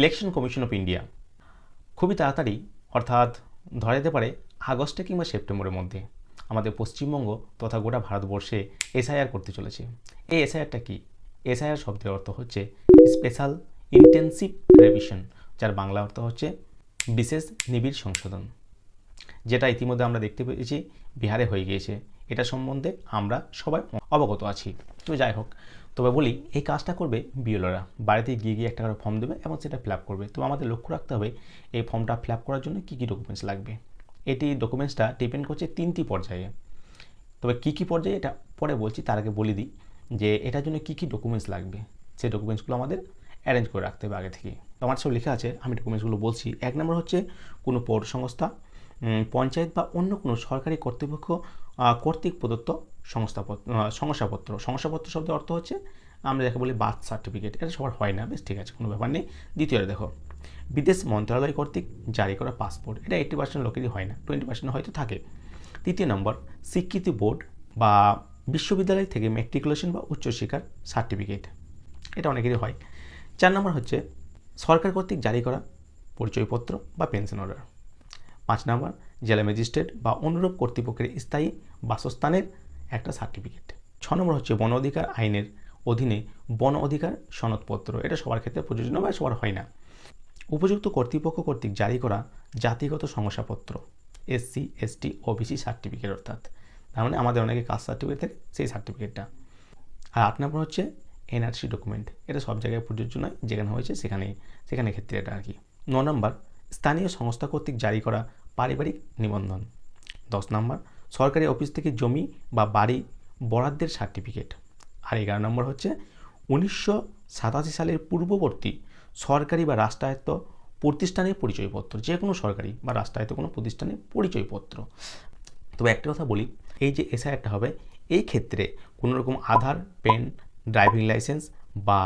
Election commission of India. খুবই তাড়াতাড়ি, অর্থাৎ ধরা যেতে পারে আগস্টে কিংবা সেপ্টেম্বরের মধ্যে, আমাদের পশ্চিমবঙ্গ তথা গোটা ভারতবর্ষে এসআইআর করতে চলেছে। এই এসআইআরটা কি? এসআইআর শব্দের অর্থ হচ্ছে স্পেশাল ইন্টেন্সিভ রেভিশন, যার বাংলা অর্থ হচ্ছে বিশেষ নিবিড় সংশোধন। যেটা ইতিমধ্যে আমরা দেখতে পেয়েছি, বিহারে হয়ে গিয়েছে। এটা সম্বন্ধে আমরা সবাই অবগত আছি। তো যাই হোক তবে বলি, এই কাজটা করবে বিএলওরা। বাড়িতে গিয়ে গিয়ে একটা করে ফর্ম দেবে এবং সেটা ফিল করবে। তো আমাদের লক্ষ্য রাখতে হবে, এই ফর্মটা ফিল করার জন্য কী কী ডকুমেন্টস লাগবে? এটি ডকুমেন্টসটা ডিপেন্ড করছে তিনটি পর্যায়ে। তবে কী কী পর্যায়ে এটা পরে বলছি, তার আগে বলে দিই যে এটার জন্য কী কী ডকুমেন্টস লাগবে। সেই ডকুমেন্টসগুলো আমাদের অ্যারেঞ্জ করে রাখতে হবে আগে থেকে তো আমার সব লেখা আছে, আমি ডকুমেন্টসগুলো বলছি। এক নম্বর হচ্ছে কোনো পৌর সংস্থা পঞ্চায়েত বা অন্য কোনো সরকারি কর্তৃপক্ষ কর্তৃক প্রদত্ত সংস্থাপত্র শংসাপত্র শংসাপত্র শব্দের অর্থ হচ্ছে আমরা যাকে বলি বার্থ সার্টিফিকেট। এটা সবার হয় না, বেশ ঠিক আছে, কোনো ব্যাপার নেই। দ্বিতীয়টা দেখো, বিদেশ মন্ত্রণালয় কর্তৃক জারি করা পাসপোর্ট, এটা এইটি পার্সেন্ট লোকেরই হয় না টোয়েন্টি পার্সেন্ট হয়তো থাকে। তৃতীয় নম্বর, স্বীকৃতি বোর্ড বা বিশ্ববিদ্যালয় থেকে ম্যাট্রিকুলেশন বা উচ্চশিক্ষার সার্টিফিকেট এটা অনেকেরই হয়। চার নম্বর হচ্ছে, সরকার কর্তৃক জারি করা পরিচয়পত্র বা পেনশন অর্ডার পাঁচ নম্বর, জেলা ম্যাজিস্ট্রেট বা অনুরূপ কর্তৃপক্ষের স্থায়ী বাসস্থানের একটা সার্টিফিকেট ছ নম্বর হচ্ছে বন অধিকার আইনের অধীনে বন অধিকার সনদপত্র। এটা সবার ক্ষেত্রে প্রযোজ্য বা সবার হয় না। উপযুক্ত কর্তৃপক্ষ কর্তৃক জারি করা জাতিগত শংসাপত্র এসসি এসটি ওবিসি সার্টিফিকেট অর্থাৎ। তার মানে আমাদের অনেকে কাস্ট সার্টিফিকেট থাকে সেই সার্টিফিকেটটা আর আট নম্বর হচ্ছে এনআরসি ডকুমেন্ট এটা সব জায়গায় প্রযোজ্য নয়, যেখানে হয়েছে সেখানে সেখানে ক্ষেত্রে এটা আর কি। ন নম্বর, স্থানীয় সংস্থা কর্তৃক জারি করা পারিবারিক নিবন্ধন। দশ নম্বর সরকারি অফিস থেকে জমি বা বাড়ি বরাদ্দের সার্টিফিকেট। আর এগারো নম্বর হচ্ছে, উনিশশো সাতাশি সালের পূর্ববর্তী সরকারি বা রাষ্ট্রায়ত্ত প্রতিষ্ঠানের পরিচয়পত্র যে কোনো সরকারি বা রাষ্ট্রায়ত্ত কোনো প্রতিষ্ঠানের পরিচয়পত্র। তবে একটা কথা বলি, এই যে এসআইআরটা হবে, এই ক্ষেত্রে কোনো রকম আধার, পেন, ড্রাইভিং লাইসেন্স বা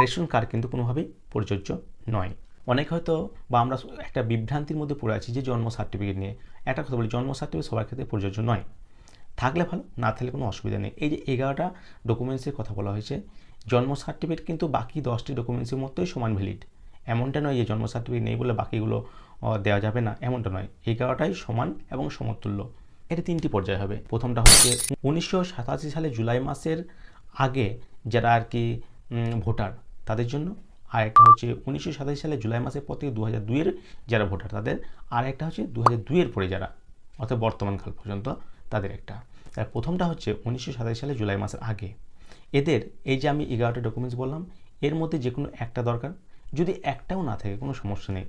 রেশন কার্ড কিন্তু কোনোভাবেই প্রযোজ্য নয়। অনেক হয়তো বা আমরা একটা বিভ্রান্তির মধ্যে পড়ে আছি যে জন্ম সার্টিফিকেট নিয়ে। একটা কথা বলি, জন্ম সার্টিফিকেট সবার ক্ষেত্রে প্রযোজ্য নয়। থাকলে ভালো, না থাকলে কোনো অসুবিধা নেই। এই যে এগারোটা ডকুমেন্টসের কথা বলা হয়েছে, জন্ম সার্টিফিকেট কিন্তু বাকি দশটি ডকুমেন্টসের মতোই সমান ভ্যালিড এমনটা নয় যে জন্ম সার্টিফিকেট নেই বলে বাকিগুলো দেওয়া যাবে না। এমনটা নয়। এগারোটাই সমান এবং সমতুল্য। এটা তিনটি পর্যায়ে হবে। প্রথমটা হচ্ছে উনিশশো সাতাশি সালে জুলাই মাসের আগে যারা আর কি ভোটার, তাদের জন্য আর একটা হচ্ছে উনিশশো সাতাশি সালে জুলাই মাসের পর থেকে দু হাজার যারা ভোটার, তাদের আর একটা হচ্ছে দু হাজার দুইয়ের পরে যারা, অর্থাৎ বর্তমানকাল পর্যন্ত তাদের একটা। তার প্রথমটা হচ্ছে উনিশশো সাতাশি সালে জুলাই মাসের আগে। এদের এই যে আমি এগারোটা ডকুমেন্টস বললাম, এর মধ্যে যে কোনো একটা দরকার। যদি একটাও না থাকে, কোনো সমস্যা নেই।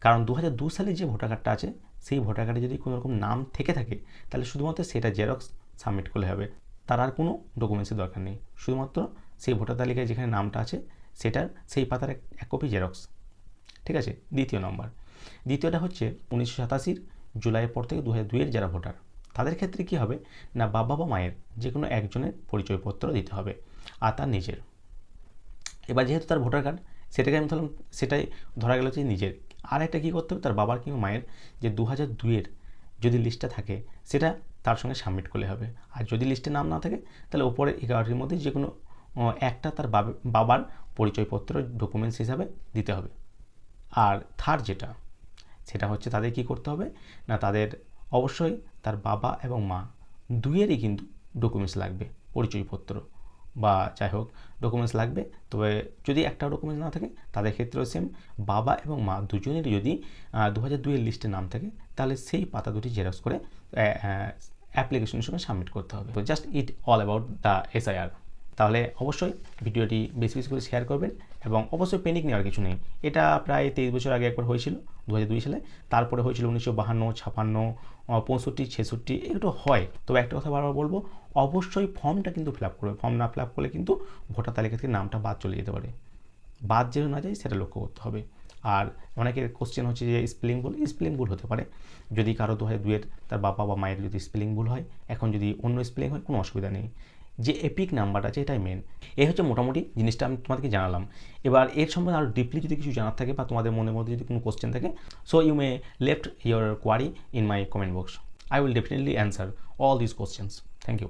কারণ দু হাজার দু সালে যে ভোটার কার্ডটা আছে, সেই ভোটার কার্ডে যদি কোনো রকম নাম থেকে থাকে, তাহলে শুধুমাত্র সেটা জেরক্স সাবমিট করলে হবে। তার আর কোনো ডকুমেন্টসের দরকার নেই। শুধুমাত্র সেই ভোটার তালিকায় যেখানে নামটা আছে সেটার সেই পাতার এক কপি জেরক্স ঠিক আছে? দ্বিতীয় নম্বর। দ্বিতীয়টা হচ্ছে উনিশশো সাতাশির জুলাইয়ের পর থেকে দু হাজার দুইয়ের যারা ভোটার, তাদের ক্ষেত্রে কী হবে? না বাবা বা মায়ের যে কোনো একজনের পরিচয়পত্র দিতে হবে, আর তার নিজের। এবার যেহেতু তার ভোটার কার্ড, সেটাকে আমি ধরলাম, সেটাই ধরা গেল যে নিজের। আর একটা কী করতে হবে? তার বাবার কিংবা মায়ের যে দু হাজার দুইয়ের যদি লিস্টটা থাকে, সেটা তার সঙ্গে সাবমিট করলে হবে। আর যদি লিস্টে নাম না থাকে, তাহলে ওপরে এগারোটির মধ্যে যে কোনো একটা তার বাবা- বাবার পরিচয়পত্র ডকুমেন্টস হিসাবে দিতে হবে। আর থার্ড যেটা, সেটা হচ্ছে তাদের কি করতে হবে? না, তাদের অবশ্যই তার বাবা এবং মা দুইয়েরই কিন্তু ডকুমেন্টস লাগবে, পরিচয়পত্র। বা যাই হোক ডকুমেন্টস লাগবে, তবে যদি একটা ডকুমেন্টস না থাকে, তাদের ক্ষেত্রেও সেম বাবা এবং মা দুজনেরই যদি দু হাজার দুইয়ের লিস্টে নাম থাকে, তাহলে সেই পাতা দুটি জেরক্স করে অ্যাপ্লিকেশনের সঙ্গে সাবমিট করতে হবে। তো just it all about the SIR তাহলে অবশ্যই ভিডিওটি বেশি বেশি করে শেয়ার করবেন এবং অবশ্যই পেনিক নেওয়ার কিছু নেই। এটা প্রায় তেইশ বছর আগে একবার হয়েছিল দু হাজার দুই সালে। তারপরে হয়েছিল উনিশশো বাহান্ন, ছাপান্ন পঁয়ষট্টি, ছেষট্টি, এগুলো হয়। তবে একটা কথা বারবার বলব, অবশ্যই ফর্মটা কিন্তু ফিল আপ করবে ফর্ম না ফিল আপ করলে কিন্তু ভোটার তালিকা থেকে নামটা বাদ চলে যেতে পারে। বাদ যেন না যায়, সেটা লক্ষ্য করতে হবে। আর অনেকের কোশ্চেন হচ্ছে যে স্পেলিং ভুল স্পেলিং ভুল হতে পারে। যদি কারও দু হাজার দুয়ের তার বাবা বা মায়ের যদি স্পেলিং ভুল হয়, এখন যদি অন্য স্পেলিং হয়, কোনো অসুবিধা নেই। যে এপিক নাম্বারটা আছে, এটাই মেন এই হচ্ছে মোটামুটি জিনিসটা আমি তোমাদেরকে জানালাম। এবার এর সম্বন্ধে আরও ডিপলি যদি কিছু জানার থাকে বা তোমাদের মনের মধ্যে যদি কোনো কোশ্চেন থাকে so you may left your query in my comment box I will definitely answer all this questions thank you